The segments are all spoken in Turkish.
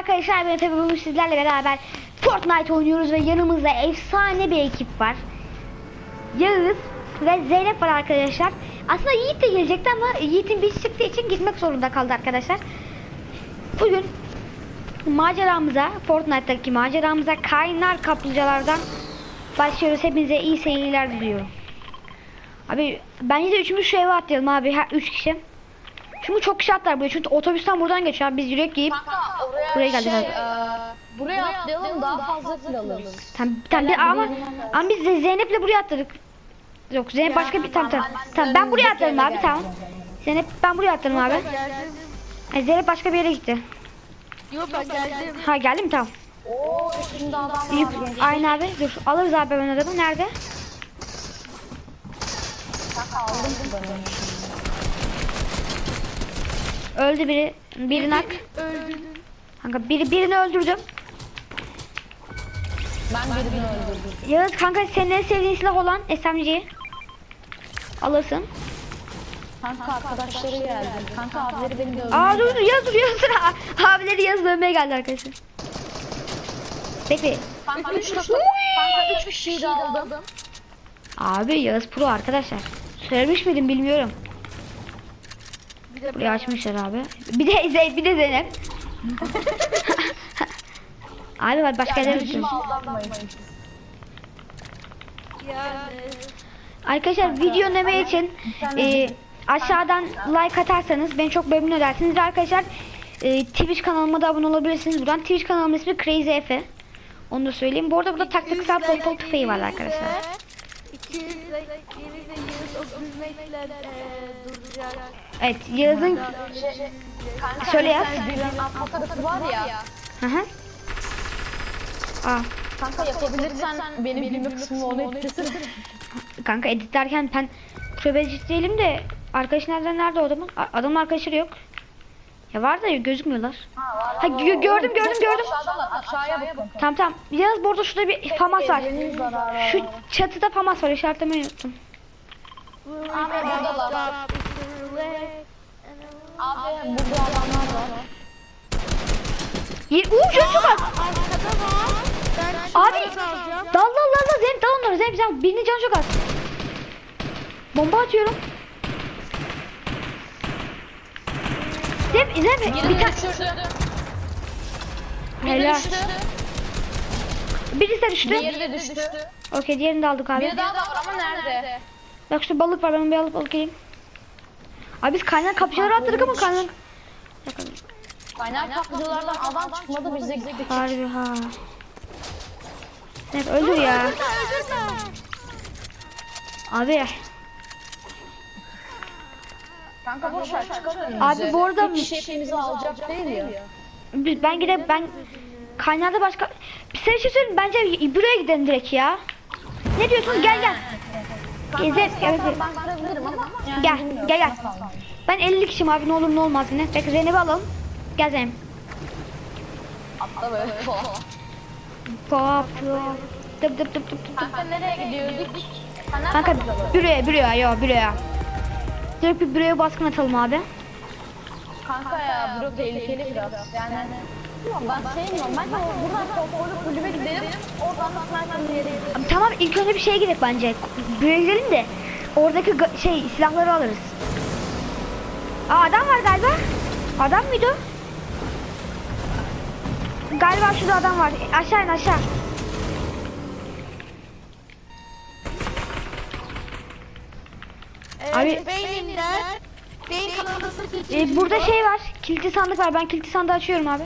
arkadaşlar ben tabii bugün sizlerle beraber Fortnite oynuyoruz ve yanımızda efsane bir ekip var. Yağız ve Zeynep var arkadaşlar. Aslında Yiğit de gelecekti ama Yiğit'in bir çıktığı için gitmek zorunda kaldı arkadaşlar. Bugün maceramıza, Fortnite'daki maceramıza kaynar kaplıcalardan başlıyoruz. Hepinize iyi seyirler diliyorum. Abi bence de üçümüz şu eve atlayalım abi. Her üç kişi. Çünkü çok kişi atlar buraya. Çünkü otobüsten buradan geçiyor. abi. Biz yürek giyip Kanka oraya, Buraya geldik şey, abi. eee, buraya atlayalım daha fazla kill alırız. Tam, tam bir, ama ama biz de Zeynep'le buraya atladık. Yok Zeynep başka bir tam tam. Tamam ben buraya atladım abi tamam. Zeynep ben buraya atladım abi. Ay, Zeynep başka bir yere gitti. Yok ben geldim. Ha geldi mi tamam. Oo üstünde adam var. Aynı abi dur alırız abi ben adamı nerede? Kanka aldım ki ben onu. Öldü biri. Biri nak. Öldüm. Kanka biri birini öldürdüm. Ben birini öldürdüm. Yağız kanka senin en sevdiğin silah olan SMG'yi alırsın. Kanka arkadaşları geldi. Kanka abileri beni de öldürdü. Aa dur dur Yağız dur Yağız dur. Abileri Yağız dövmeye geldi arkadaşlar. Bekle. Kanka 3 kanka 3 kişiyi de aldım. Abi Yağız Pro arkadaşlar. Söylemiş miydim bilmiyorum. Burayı açmışlar abi. Bir de Zeynep, bir de Zeynep. abi var başka yerlere gidiyoruz. Arkadaşlar video izleme için e, aşağıdan like atarsanız beni çok memnun edersiniz. Arkadaşlar e, Twitch kanalıma da abone olabilirsiniz. Buradan Twitch kanalımın ismi Crazy Efe. Onu da söyleyeyim. Bu arada burada taktiksel pompalı tüfeği var arkadaşlar. 200 like geri de yüz o gülmekle eee, duracak. Evet Yağız'ın Kanka Söyle ya. sen birinin alt fotoğrafı var ya. Hı hı. Aa, Kanka yapabilirsen benim gülme kısmını onu ettirsin. kanka editlerken ben profesyonel değilim de arkadaş nereden nerede o adamın? Adamın arkadaşları yok. Ya var da gözükmüyorlar. Ha gö- gördüm gördüm gördüm. Aşağıdan aşağıya bakın. Tamam tamam. Yağız bu arada şurada bir famas var. Var. Şu çatıda famas var işaretlemeyi unuttum. Abi buradalar. Abi burada adamlar var. Yer Uuu çok çok az. Arkada var. Ben Abi dal dal dal dal Zeynep dal onları Zeynep sen birinin canı çok az. Bomba atıyorum. Zeynep bir Birini tane helal. düştü. Birisi de düştü. Diğeri de düştü. Okey diğerini de aldık abi. Biri daha da var ama nerede? Bak şurada balık var ben bir alıp alıp geleyim. Abi biz kaynar kapıcıları atladık ama kaynar. Kaynar kaplıcalardan adam çıkmadı bize gittik. Harbi ha. Evet öldür ya. Abi Kanka boş ver çıkar önümüze. Abi bu arada- Bir kişi hepimizi alacak değil ya. biz- ben gidip ben kaynarda başka bir şey söyleyeyim bence buraya gidelim direkt ya. Ne diyorsun? Gel gel. Gezip evet. Ben kırabilirim ama yani Gel bilmiyorum. gel gel. Ben 50 kişiyim abi ne olur ne olmaz yine. Bekle Zeynep'i alalım. Gel Zeynep. Atla böyle. Pop pop. Dıp dıp dıp dıp dıp. Kanka nereye gidiyorduk? Kanka buraya buraya yo buraya. Direkt bir buraya baskın atalım abi. Kanka ya bro tehlikeli biraz. Yani Bilmiyorum, ben sevmiyorum. Ben de buradan konforlu kulübe gidelim. Oradan da sniper'ın yere gidelim. Tamam ilk önce bir şeye gidelim bence. Gidelim de oradaki şey silahları alırız. Aa adam var galiba. Adam mıydı? Galiba şurada adam var. Aşağı in aşağı. Abi- Abi. Beyninden. Beyin kanalısı Ee, burada şey var. Kilitli sandık var. Ben kilitli sandığı açıyorum abi.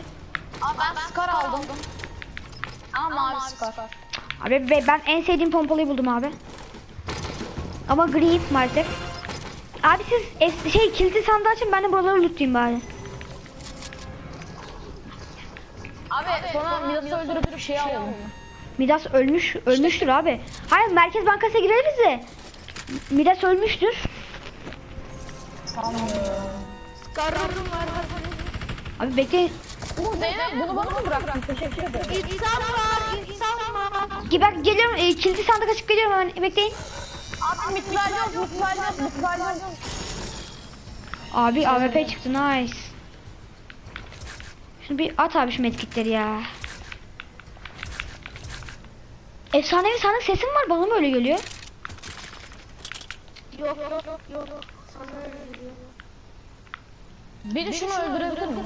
Aa ben Scar aldım. Ama mavi Scar. Abi ve ben en sevdiğim pompalıyı buldum abi. Ama gri maalesef. Abi siz es- şey kilitli sandığı açın ben de buraları lootlayayım bari. Abi sonra Milas'ı öldürüp bir şey alalım. Midas ölmüş, ölmüştür abi. Hayır Merkez Bankası'na gireriz de. Midas ölmüştür. Kararım var. Abi bekleyin. Bu Zeynep bunu bana mı bıraktın? Teşekkür ederim. İnsan var. insan var. Ben geliyorum, e, kilitli sandık açıp geliyorum hemen bekleyin. Abi mitral yok, mitral yok, mitral yok. Abi AWP çıktı nice. Şimdi bir at abi şu medkitleri ya. Efsanevi sandık sesim var bana mı öyle geliyor? Yok yok yok yok. Biri şunu öldürebilir mi?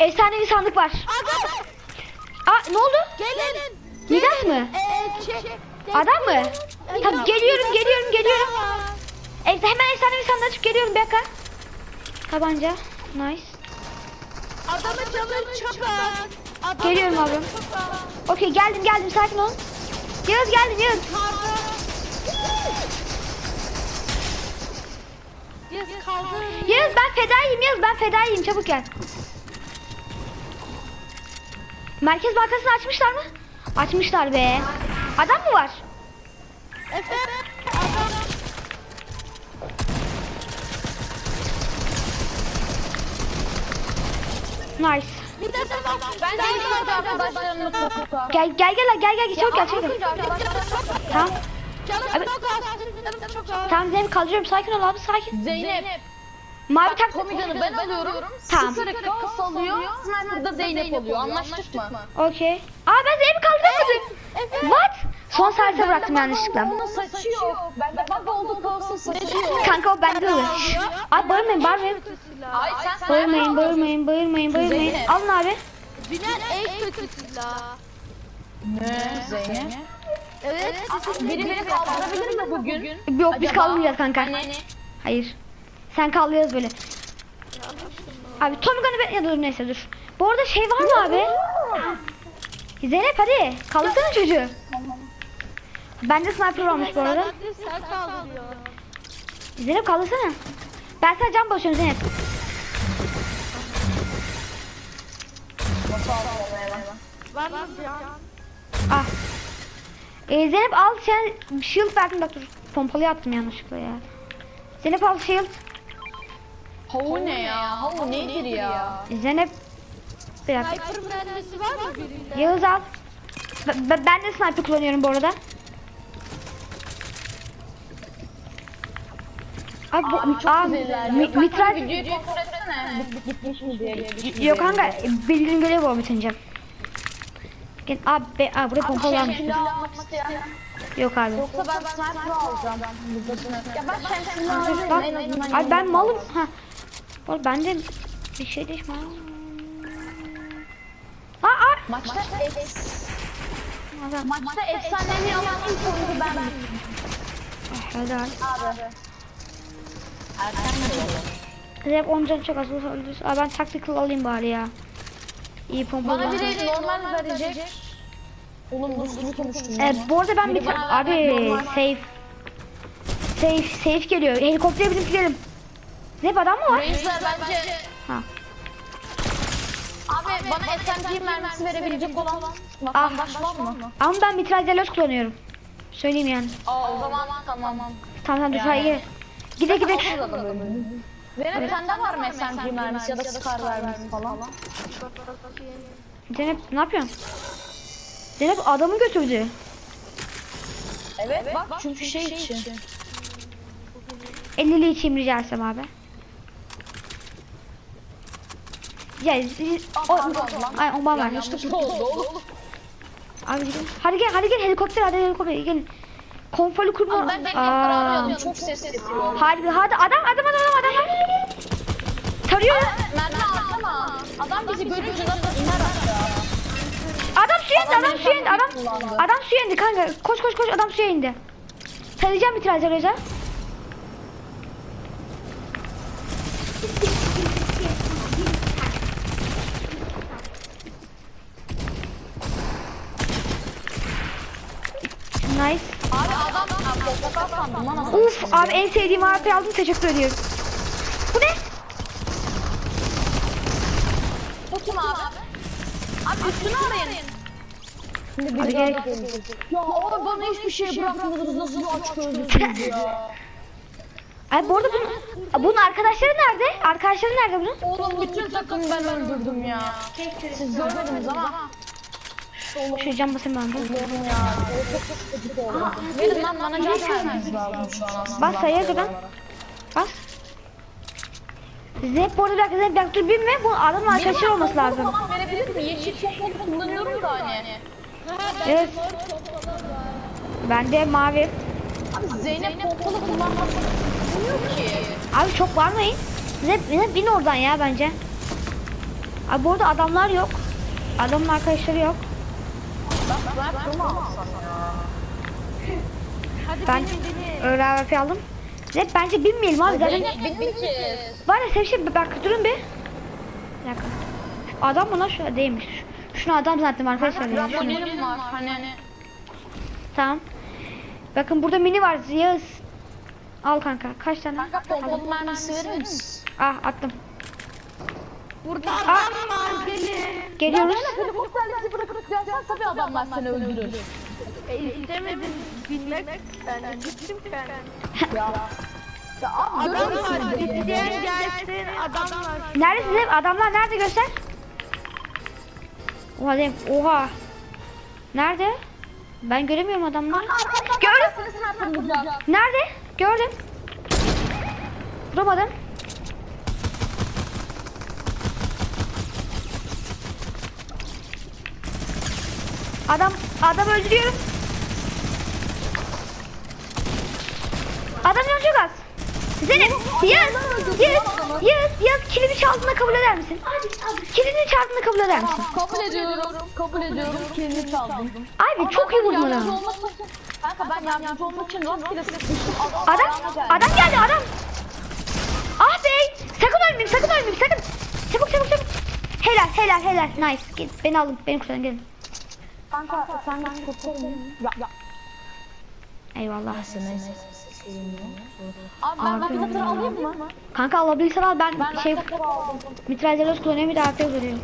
Efsanevi sandık var. Aa ne oldu? Gelin. Midas mı? Ee, çek. Adam mı? Tamam geliyorum geliyorum geliyorum. Evet hemen efsanevi sandığı açıp geliyorum bir dakika. Tabanca. Nice. Adamı az. Adamı Geliyorum canını abi. çok az. Okey geldim geldim sakin ol. Yağız geldim Yağız. Yes kaldır. Yağız ben fedayım Yağız ben fedayım çabuk gel. Merkez bankasını açmışlar mı? Açmışlar be. Adam mı var? Efe. Adam. Nice. Bir de sen Ben arkadaşlarımla kokuka. Gel gel gel gel gel çabuk gel çabuk Tamam. Canım Abi- çok az. Canım çok az. Tamam Zeynep kaldırıyorum sakin ol abi sakin. Zeynep. Mavi tak. komidanı ben alıyorum. Tamam. Sıfırı kaos alıyor. Sniper'da Zeynep oluyor. Anlaştık mı? Okey. Aa ben Zeynep'i kaldıramadım. Efe. What? Son salise bıraktım yanlışlıkla. Onun saçı yok. Bende bak oldu kaosun saçı yok. Kanka o bende olur. Abi bağırmayın bağırmayın. Silah. Ay sen sniper Bağırmayın bağırmayın bağırmayın bağırmayın. Alın abi. Dünyanın en kötü silahı. Ne Zeynep? Evet. Biri beni kaldırabilir mi bugün? Yok biz Acaba? kaldırmayacağız kanka. Hani? Hayır. Sen kaldıracağız böyle. Abi Tommy Gun'ı ben... Ya dur neyse dur. Bu arada şey var mı abi? Zeynep hadi. Kaldırsana çocuğu. Bende sniper varmış bu arada. Sen kaldırıyor. Zeynep kaldırsana. Ben sana cam basıyorum Zeynep. Var mı can? Ah. Ee, Zeynep al sen shield verdin bak dur. Pompalıya attım yanlışlıkla ya. Zeynep al shield. Havu ne ya? Havu nedir ya? Zeynep bir dakika. Sniper mermisi var mı birinde? Yağız al. B- b- ben de sniper kullanıyorum bu arada. Abi bu Abi çok aa, güzeller. mitral Videoyu kontrol etsene. Gitmiş mi diye. yok kanka bildirim görevi o bitince. Gel abi be, abi buraya pompalı Şey, almış. silah almak isteyen. Yok abi. Yoksa ben sniper alacağım. Ya ben şemsiyemi alayım Bak, en azından. abi ben malım. Ha. Oğlum ben de bir şey değişme. Aa aa. Maçta Adam. Maçta efsanevi alan ilk oyuncu ben. Ah, hadi hadi. Abi. Erken mi? Hep 10 can çok az olsa öldürürüz. Aa ben tactical alayım bari ya. İyi pompalı. Bana biri normal verecek. Oğlum bu sürü konuştum. Evet bu arada ben bir abi safe safe safe geliyor. Helikoptere binip gidelim. Zep adam mı var? Range'ler bence... Ha. Abi bana SMG mermisi verebilecek olan vatandaş var mı? Ama ben mitralyerler kullanıyorum. Söyleyeyim yani. Aa o zaman tamam. Tamam tamam dur Yani. hayır. Gide gide. Zeynep sende var mı SMG mermisi ya da Scar mermisi falan? Zeynep ne yapıyorsun? Zeynep adamı götürdü. Evet bak çünkü şey için. 50'li içeyim rica etsem abi. Ya o, ay, o bana ver. Yanlışlıkla oldu oğlum. Abi gidelim. Hadi gel hadi gel helikopter hadi helikopter gelin. Konforlu kurma. Ben arayalım çok ses yapıyor. Hadi hadi adam adam adam adam adam. Tarıyor. Mermi atsana. Adam bizi görünce nasıl iner aşağı. Adam suya indi adam suya indi adam. Adam suya indi kanka. Koş koş koş adam suya indi. Saracağım bir tane Reza. Nice. Abi adam. Uf abi en sevdiğim harfi aldım teşekkür ediyorum. Bir gelecek. Ya abi bana hiçbir şey bırakmadınız nasıl aç gözlüsünüz ya. Ay bu arada bunun, bunun arkadaşları nerede? Arkadaşları nerede bunun? Oğlum bütün takımı ben öldürdüm ya. Siz görmediniz ama. Şu cam basayım ben de. Verin lan bana can vermeniz lazım şu an aslında. Bas sayı kadar. Bas. Zep bu arada bir dakika Zep bir dakika dur binme. Bu adamın arkadaşları olması lazım. Falan verebilir mi? Yeşil çok kullanıyorum da hani. Evet. Bende mavi. Abi Zeynep pompalı kullanması bilmiyor ki. Abi çok varmayın. Zep, Zep bin oradan ya bence. Abi bu arada adamlar yok. Adamın arkadaşları yok. Ben Ben öyle AWP aldım. Zep bence binmeyelim abi. Zaten var ya sevşi bak durun bir. Bir dakika. Adam mı lan şu değilmiş. Şunu adam zannettim arkadaşlar. Trambolim var hani. Tamam. Bakın burada mini var Yağız. Al kanka. Kaç tane? Kanka pompalı mermisi verir misin? Ah attım. Burada adam var gelin. Geliyoruz. Helikopterle bizi bırakıp gelsen tabii adamlar seni öldürür. E, istemedim bilmek. Ben gittim kendim. Ya. Ya abi Adam var. İsteyen gelsin. Adam var. Neredesiniz hep? Adamlar nerede göster? Oha Zeynep. Oha. Nerede? Ben göremiyorum adamları. Gördüm. Nerede? Gördüm. Vuramadım. Adam, adam öldürüyorum. Adam yanı çok az. Zeynep, Yağız, Yağız, Yağız, Yağız kilimi çaldığında kabul eder misin? Kilimi çaldığında kabul eder misin? Kabul ediyorum. Kabul ediyorum. Kilini çaldım. Abi çok iyi vurdun için- Kanka ben yardımcı olmak için rastgele sıkmıştım. Adam, adam geldi adam. Ah be, sakın ölmeyeyim, sakın ölmeyeyim, sakın. Çabuk, çabuk, çabuk. Helal, helal, helal. Nice. Gel, beni alın, beni kurtarın, gelin. Kanka sen kurtarın. Ya ya. Eyvallah. Abi ben rakibatları alayım mı? Kanka alabilirsen al, ben, Ben şey, mitrajelos kullanıyorum, bir de AFP vuruyorum.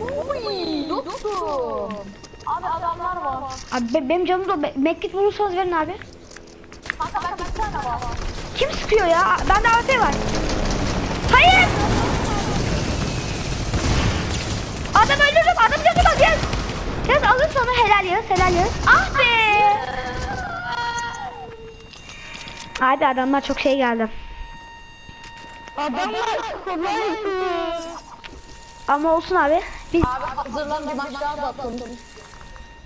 Uy dostum. Abi adamlar var. Abi be- benim canım da, medkit vurursanız verin abi. Kanka ben bir tane var. Kim sıkıyor ya? Bende AFP var. Hayır! Adam öldürdüm, adam canı bak, gel. Yaz alır sana helal yaz, helal yaz. Ah be! Abi adamlar çok şey geldi. Adamlar. Ama olsun abi. Biz Abi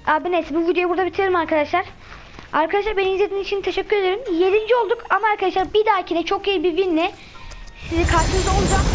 abi neyse bu videoyu burada bitirelim arkadaşlar. Arkadaşlar beni izlediğiniz için teşekkür ederim. 7. olduk ama arkadaşlar bir dahakine çok iyi bir winle sizi karşınızda olacağım.